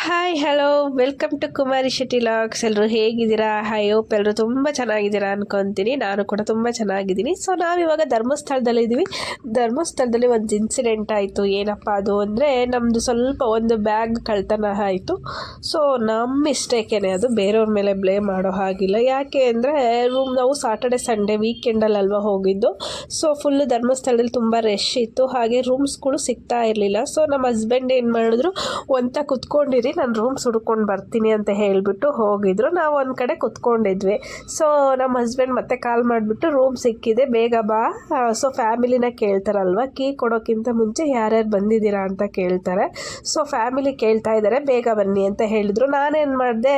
Hi hello welcome to Kumari Shetty logs ಎಲ್ಲರೂ ಹೇಗಿದ್ದೀರಾ? Hi ಓಪ್ ಎಲ್ಲರೂ ತುಂಬ ಚೆನ್ನಾಗಿದ್ದೀರಾ ಅನ್ಕೊತೀನಿ. ನಾನು ಕೂಡ ತುಂಬ ಚೆನ್ನಾಗಿದ್ದೀನಿ. ಸೊ ನಾವಿವಾಗ ಧರ್ಮಸ್ಥಳದಲ್ಲಿದ್ದೀವಿ ಧರ್ಮಸ್ಥಳದಲ್ಲಿ ಒಂದು ಇನ್ಸಿಡೆಂಟ್ ಆಯಿತು. ಏನಪ್ಪ ಅದು ಅಂದರೆ ನಮ್ಮದು ಸ್ವಲ್ಪ ಒಂದು ಬ್ಯಾಗ್ ಕಳ್ತನ ಆಯಿತು. ಸೊ ನಮ್ಮ ಮಿಸ್ಟೇಕೇನೆ ಅದು. ಬೇರೆಯವ್ರ ಮೇಲೆ ಬ್ಲೇಮ್ ಮಾಡೋ ಹಾಗಿಲ್ಲ. ಯಾಕೆ ಅಂದರೆ ರೂಮ್ ನಾವು ಸಾಟರ್ಡೆ ಸಂಡೇ ವೀಕೆಂಡಲ್ಲಿ ಅಲ್ವಾ ಹೋಗಿದ್ದು. ಸೊ ಫುಲ್ಲು ಧರ್ಮಸ್ಥಳದಲ್ಲಿ ತುಂಬ ರಶ್ ಇತ್ತು. ಹಾಗೆ ರೂಮ್ಸ್ಗಳು ಸಿಗ್ತಾ ಇರಲಿಲ್ಲ. ಸೊ ನಮ್ಮ ಹಸ್ಬೆಂಡ್ ಏನು ಮಾಡಿದ್ರು? ಒಂತ ಕುತ್ಕೊಂಡಿರಿ ನಾನು ರೂಮ್ ಸುಡ್ಕೊಂಡು ಬರ್ತೀನಿ ಅಂತ ಹೇಳಿಬಿಟ್ಟು ಹೋಗಿದ್ರು. ನಾವು ಒಂದು ಕಡೆ ಕುತ್ಕೊಂಡಿದ್ವಿ. ಸೊ ನಮ್ಮ ಹಸ್ಬೆಂಡ್ ಮತ್ತೆ ಕಾಲ್ ಮಾಡಿಬಿಟ್ಟು ರೂಮ್ ಸಿಕ್ಕಿದೆ, ಬೇಗ ಬಾ. ಸೊ ಫ್ಯಾಮಿಲಿನ ಕೇಳ್ತಾರಲ್ವ? ಕೀ ಕೊಡೋಕ್ಕಿಂತ ಮುಂಚೆ ಯಾರ್ಯಾರು ಬಂದಿದ್ದೀರಾ ಅಂತ ಕೇಳ್ತಾರೆ. ಸೊ ಫ್ಯಾಮಿಲಿ ಕೇಳ್ತಾ ಇದ್ದಾರೆ ಬೇಗ ಬನ್ನಿ ಅಂತ ಹೇಳಿದ್ರು. ನಾನೇನು ಮಾಡಿದೆ,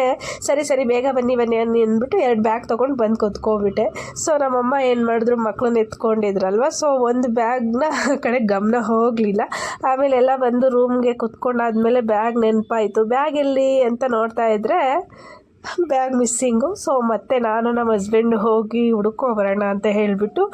ಸರಿ ಸರಿ, ಬೇಗ ಬನ್ನಿ ಬನ್ನಿ ಅನ್ನಿ ಅಂದ್ಬಿಟ್ಟು ಎರಡು ಬ್ಯಾಗ್ ತೊಗೊಂಡು ಬಂದು ಕೂತ್ಕೊಬಿಟ್ಟೆ. ಸೊ ನಮ್ಮಮ್ಮ ಏನು ಮಾಡಿದ್ರು ಮಕ್ಕಳನ್ನ ಎತ್ಕೊಂಡಿದ್ರಲ್ವ? ಸೊ ಒಂದು ಬ್ಯಾಗ್ನ ಕಡೆ ಗಮನ ಹೋಗಲಿಲ್ಲ. ಆಮೇಲೆ ಎಲ್ಲ ಬಂದು ರೂಮ್ಗೆ ಕುತ್ಕೊಂಡಾದ್ಮೇಲೆ ಬ್ಯಾಗ್ ನೆನಪಾಯಿತು. ಬ್ಯಾಗ್ ಎಲ್ಲಿ ಅಂತ ನೋಡ್ತಾ ಇದ್ದರೆ ಬ್ಯಾಗ್ ಮಿಸ್ಸಿಂಗು. ಸೊ, ಮತ್ತೆ ನಾನು ನಮ್ಮ ಹಸ್ಬೆಂಡ್ ಹೋಗಿ ಹುಡುಕೋ ಬರೋಣ ಅಂತ ಹೇಳಿಬಿಟ್ಟು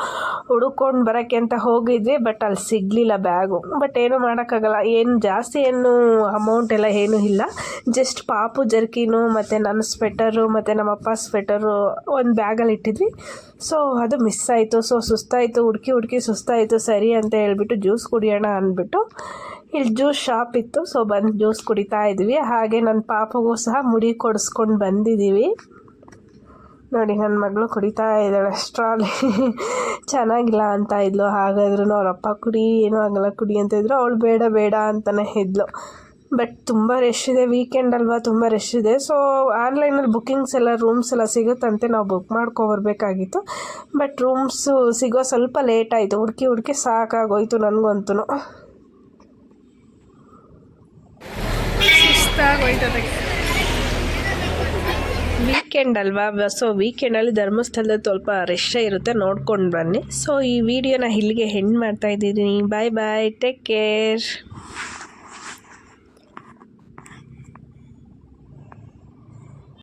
ಹುಡುಕೊಂಡು ಬರೋಕ್ಕೆ ಅಂತ ಹೋಗಿದ್ವಿ ಬಟ್ ಅಲ್ಲಿ ಸಿಗಲಿಲ್ಲ ಬ್ಯಾಗು. ಬಟ್ ಏನು ಮಾಡೋಕ್ಕಾಗಲ್ಲ. ಏನು ಜಾಸ್ತಿ ಏನು ಅಮೌಂಟ್ ಎಲ್ಲ ಏನೂ ಇಲ್ಲ. ಜಸ್ಟ್ ಪಾಪು ಜರ್ಕಿನು, ಮತ್ತು ನನ್ನ ಸ್ವೆಟರು ಮತ್ತು ನಮ್ಮಪ್ಪ ಸ್ವೆಟರು ಒಂದು ಬ್ಯಾಗಲ್ಲಿ ಇಟ್ಟಿದ್ವಿ. ಸೊ ಅದು ಮಿಸ್ ಆಯಿತು. ಸೊ ಸುಸ್ತಾಯಿತು. ಹುಡುಕಿ ಹುಡುಕಿ ಸುಸ್ತಾಯಿತು. ಸರಿ ಅಂತ ಹೇಳ್ಬಿಟ್ಟು ಜ್ಯೂಸ್ ಕುಡಿಯೋಣ ಅಂದ್ಬಿಟ್ಟು ಇಲ್ಲಿ ಜ್ಯೂಸ್ ಶಾಪ್ ಇತ್ತು. ಸೊ ಬಂದು ಜ್ಯೂಸ್ ಕುಡಿತಾ ಇದ್ವಿ. ಹಾಗೆ ನನ್ನ ಪಾಪಗೂ ಸಹ ಮುಡಿ ಕೊಡಿಸ್ಕೊಂಡು ಬಂದಿದ್ದೀವಿ ನೋಡಿ ನನ್ನ ಮಗಳು ಕುಡಿತಾ ಇದ್ದಾಳೆ. ಸ್ಟ್ರಾಲಿ ಚೆನ್ನಾಗಿಲ್ಲ ಅಂತ ಇದ್ಲು. ಹಾಗಾದ್ರೂ ಅವರಪ್ಪ ಕುಡಿ, ಏನೂ ಆಗಲ್ಲ, ಕುಡಿ ಅಂತ ಇದ್ರು. ಅವಳು ಬೇಡ ಬೇಡ ಅಂತಲೇ ಇದ್ಲು. ಬಟ್ ತುಂಬ ರಶ್ ಇದೆ. ವೀಕೆಂಡ್ ಅಲ್ವಾ, ತುಂಬ ರಶ್ ಇದೆ. ಸೊ ಆನ್ಲೈನಲ್ಲಿ ಬುಕ್ಕಿಂಗ್ಸ್ ಎಲ್ಲ ರೂಮ್ಸ್ ಎಲ್ಲ ಸಿಗುತ್ತಂತೆ. ನಾವು ಬುಕ್ ಮಾಡ್ಕೊಬರ್ಬೇಕಾಗಿತ್ತು. ಬಟ್ ರೂಮ್ಸು ಸಿಗೋ ಸ್ವಲ್ಪ ಲೇಟ್ ಆಯಿತು. ಹುಡುಕಿ ಹುಡುಕಿ ಸಾಕಾಗೋಯ್ತು ನನಗಂತೂ ವೀಕೆಂಡ್ ಅಲ್ವಾ? ಸೊ ವೀಕೆಂಡಲ್ಲಿ ಧರ್ಮಸ್ಥಳದಲ್ಲಿ ಸ್ವಲ್ಪ ರಶ್ ಇರುತ್ತೆ. ನೋಡ್ಕೊಂಡು ಬನ್ನಿ. ಸೊ ಈ ವಿಡಿಯೋನ ಇಲ್ಲಿಗೆ ಹೆಣ್ಣು ಮಾಡ್ತಾ ಇದ್ದೀನಿ. ಬಾಯ್ ಬಾಯ್ ಟೇಕ್ ಕೇರ್